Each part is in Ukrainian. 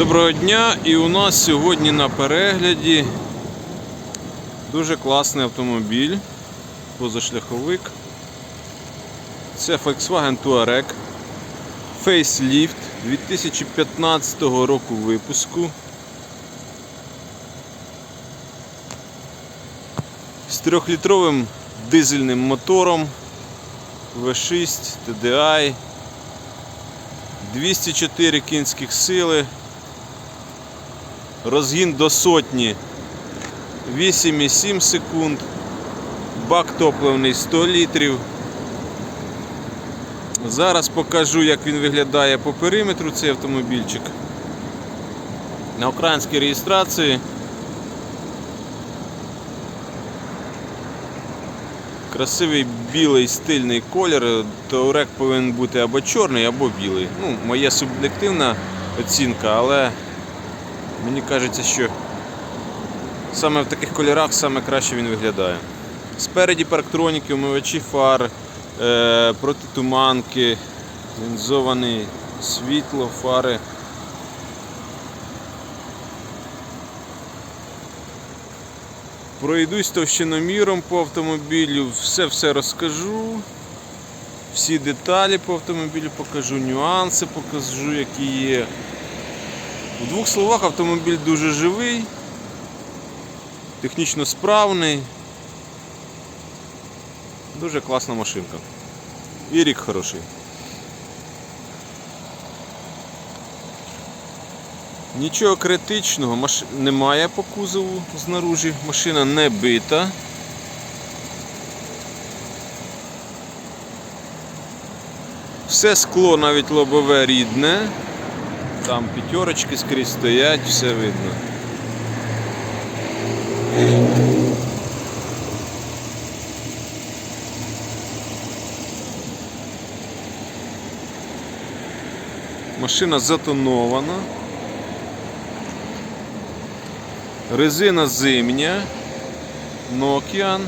Доброго дня! І у нас сьогодні на перегляді дуже класний автомобіль, позашляховик. Це Volkswagen Touareg Facelift 2015 року випуску. З 3-літровим дизельним мотором V6 TDI 204 кінських сили. Розгін до сотні 8,7 секунд. Бак топливний 100 літрів. Зараз покажу, як він виглядає по периметру цей автомобільчик. На українській реєстрації. Красивий білий стильний колір. Таурек повинен бути або чорний, або білий. Ну, моя суб'єктивна оцінка, але мені кажеться, що саме в таких кольорах саме краще він виглядає. Спереді парктроніки, умивачі фар, е, протитуманки, лінзоване світло, фари. Пройдусь товщиноміром по автомобілю, все-все розкажу. Всі деталі по автомобілю покажу, нюанси покажу, які є. У двох словах автомобіль дуже живий, технічно справний. Дуже класна машинка. І рік хороший. Нічого критичного маш... немає по кузову знаружі. Машина не бита. Все скло навіть лобове рідне. Там п'ятерочки скрізь стоять, все видно. Машина затонована. Резина зимня. Nokian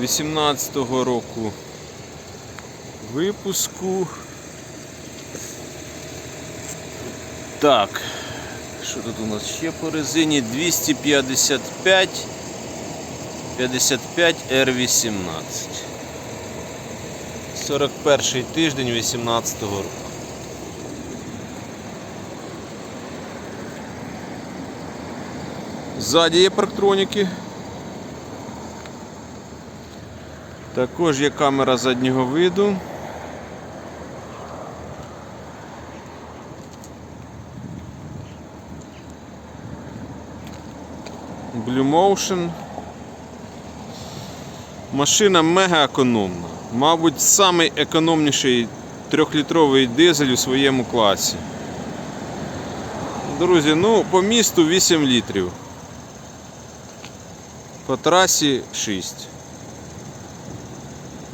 18-го року випуску. Так, що тут у нас ще по резині? 255 55 R18. 41 тиждень 18 року. Ззаді є парктроніки. Також є камера заднього виду. Blue Motion. Машина мега економна. Мабуть, самий економніший трьохлітровий дизель у своєму класі. Друзі, ну по місту 8 літрів. По трасі 6.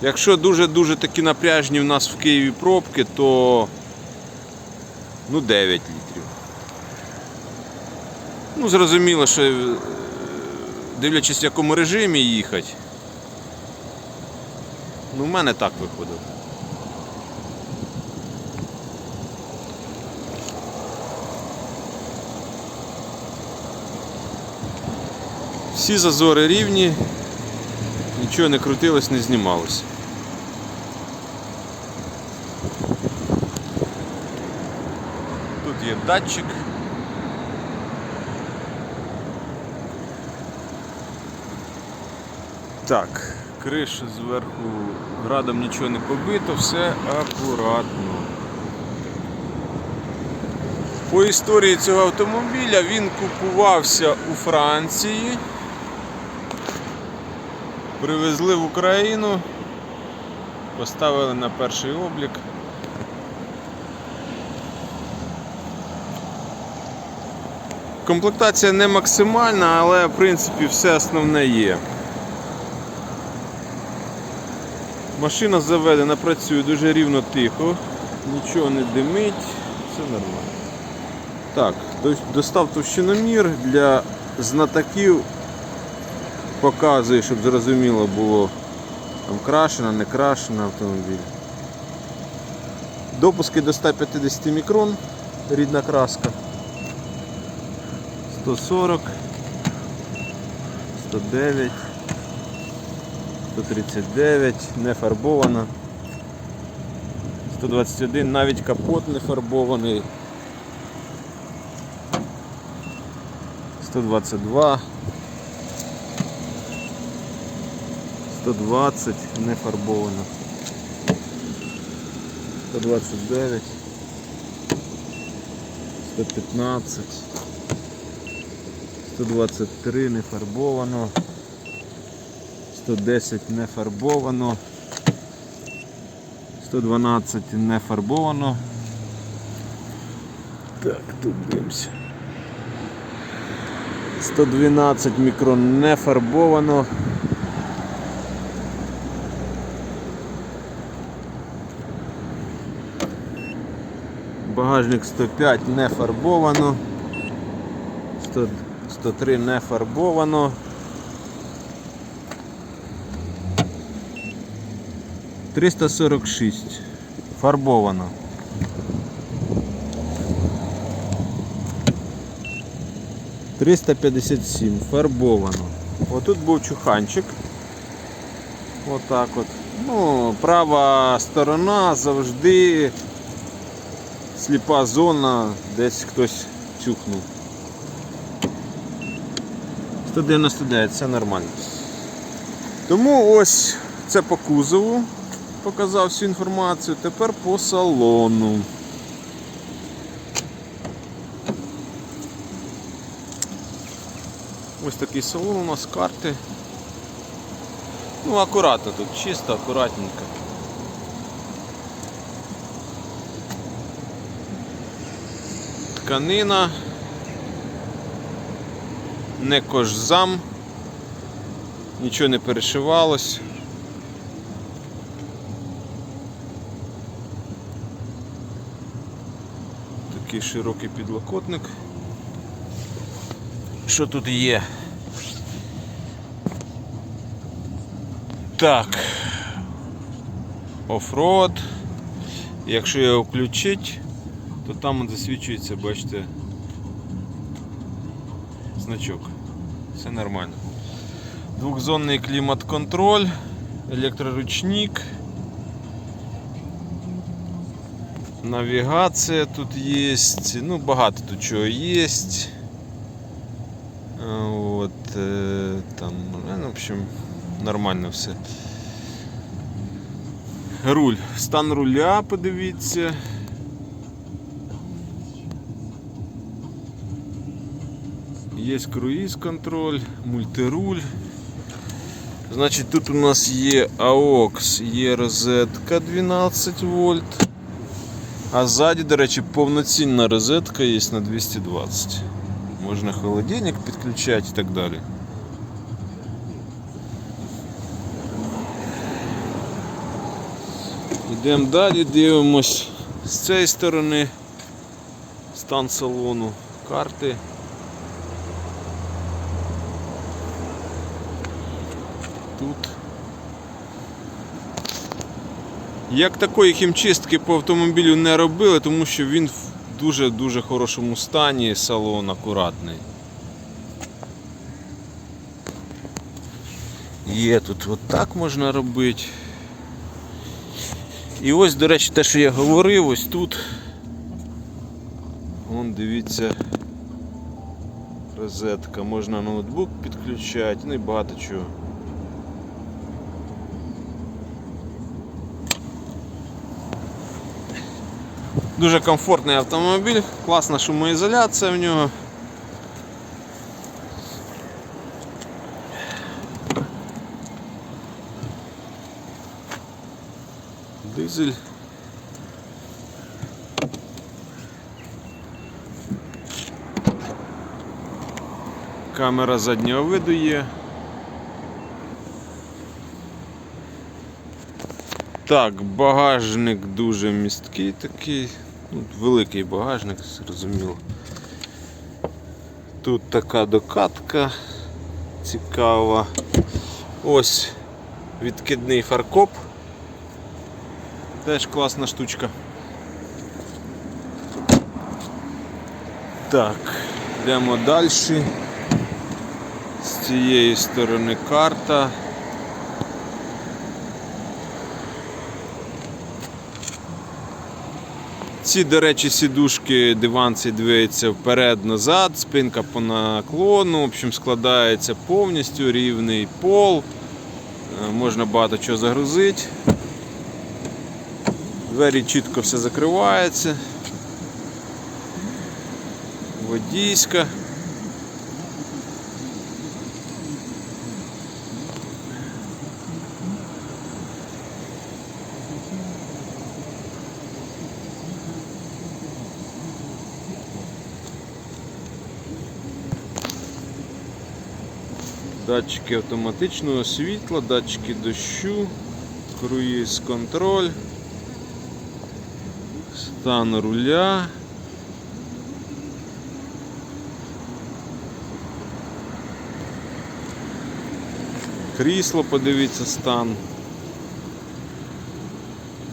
Якщо дуже-дуже такі напряжні в нас в Києві пробки, то ну 9 літрів. Ну, зрозуміло, що дивлячись в якому режимі їхати. Ну, в мене так виходить. Всі зазори рівні, нічого не крутилось, не знімалось. Тут є датчик. Так, криша зверху градом нічого не побито, все акуратно. По історії цього автомобіля він купувався у Франції. Привезли в Україну, поставили на перший облік. Комплектація не максимальна, але в принципі все основне є. Машина заведена, працює дуже рівно тихо, нічого не димить, все нормально. Так, достав товщиномір для знатоків показує, щоб зрозуміло було там крашена, не крашена автомобіль. Допуски до 150 мікрон, рідна краска. 140, 109, 139, не фарбована. 121, навіть капот не фарбований. 122. 120 не фарбовано. 129. 115. 123 не фарбовано. 110 не фарбовано. 112 не фарбовано. Так, тут дивимося. 112 мікрон не фарбовано. Багажник 105 не фарбовано. 103 не фарбовано. Триста сорок шість фарбовано. Триста п'ятдесят фарбовано. Отут був чуханчик. Отак от. Ну, права сторона завжди сліпа зона, десь хтось чухнув. 199, все нормально. Тому ось це по кузову показав всю інформацію. Тепер по салону. Ось такий салон у нас карти. Ну, акуратно тут, чисто, акуратненько. Тканина. Не кожзам. Нічого не перешивалось. Такий широкий підлокотник. Що тут є? Так. Оффроад. Якщо його включити, то там засвічується, бачите, значок. Все нормально. Двухзонний клімат-контроль, електроручник. Навігація тут є, ну багато тут чого є. От, е, там, ну, в общем, нормально все. Руль. Стан руля, подивіться. Є круїз контроль, мультируль. Значить, тут у нас є AUX, є розетка 12 вольт. А ззаді, до речі, повноцінна розетка є на 220. Можна холодильник підключати і так далі. Йдемо далі, дивимось з цієї сторони стан салону, карти. Тут. Як такої хімчистки по автомобілю не робили, тому що він в дуже-дуже хорошому стані, салон акуратний. Є тут отак можна робити. І ось, до речі, те, що я говорив, ось тут. Вон дивіться. Розетка, можна ноутбук підключати, ну і багато чого. Дуже комфортний автомобіль, класна шумоізоляція в нього. Дизель. Камера заднього виду є. Так, багажник дуже місткий такий. Ну, великий багажник, зрозуміло. Тут така докатка цікава. Ось відкидний фаркоп. Теж класна штучка. Так, Йдемо далі. З цієї сторони карта. Ці, до речі, сідушки, диван цей двиється вперед-назад, спинка по наклону, в общем, складається повністю рівний пол. Е, Можна багато чого загрузити. Двері чітко все закривається. Водійська. Датчики автоматичного світла, датчики дощу, круїз контроль, стан руля. Крісло, подивіться стан.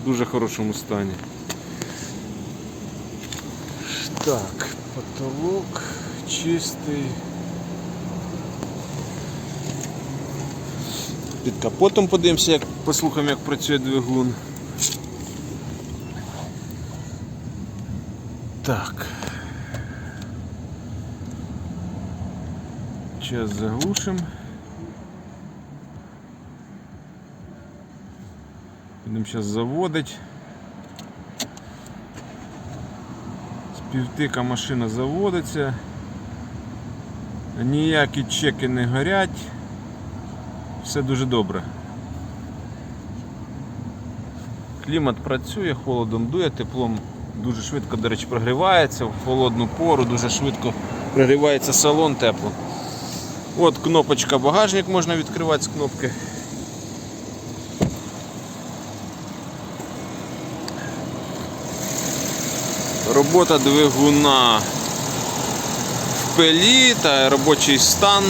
В дуже хорошому стані. Так, потолок чистий. Під капотом подивимося, як послухаємо, як працює двигун. Так. Час заглушимо. Будемо зараз заводити. З півтика машина заводиться. Ніякі чеки не горять. Все дуже добре. Клімат працює, холодом дує, теплом дуже швидко, до речі, прогрівається, в холодну пору дуже швидко прогрівається салон тепло. От кнопочка багажник можна відкривати з кнопки. Робота двигуна в пилі та робочий стан.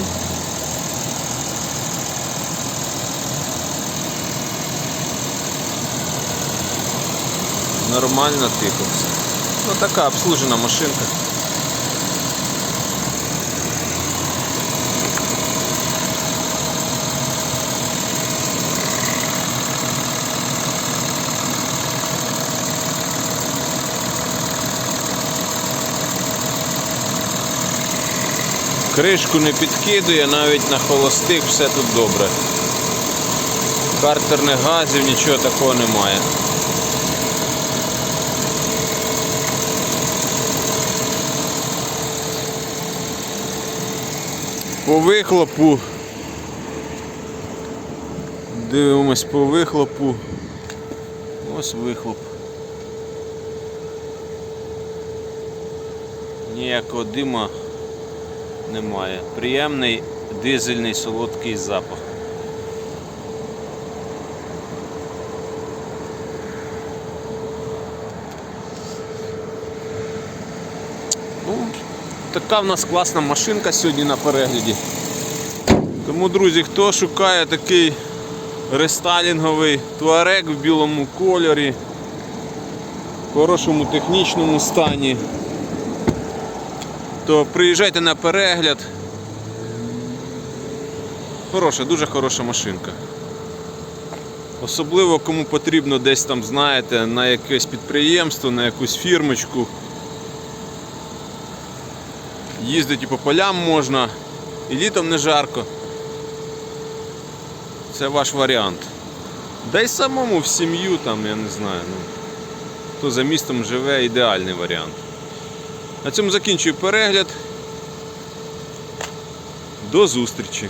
Нормально тихо все. Ну така обслужена машинка. Кришку не підкидує, навіть на холостих все тут добре. Картерних газів, нічого такого немає. По вихлопу. Дивимось по вихлопу. Ось вихлоп. Ніякого дима немає. Приємний дизельний солодкий запах. Ну, така в нас класна машинка сьогодні на перегляді. Тому, друзі, хто шукає такий рестайлінговий туарек в білому кольорі, в хорошому технічному стані, то приїжджайте на перегляд. Хороша, дуже хороша машинка. Особливо кому потрібно десь там, знаєте, на якесь підприємство, на якусь фірмочку. Їздити по полям можна, і літом не жарко. Це ваш варіант. Да й самому в сім'ю там, я не знаю. Ну, хто за містом живе, ідеальний варіант. На цьому закінчую перегляд. До зустрічі!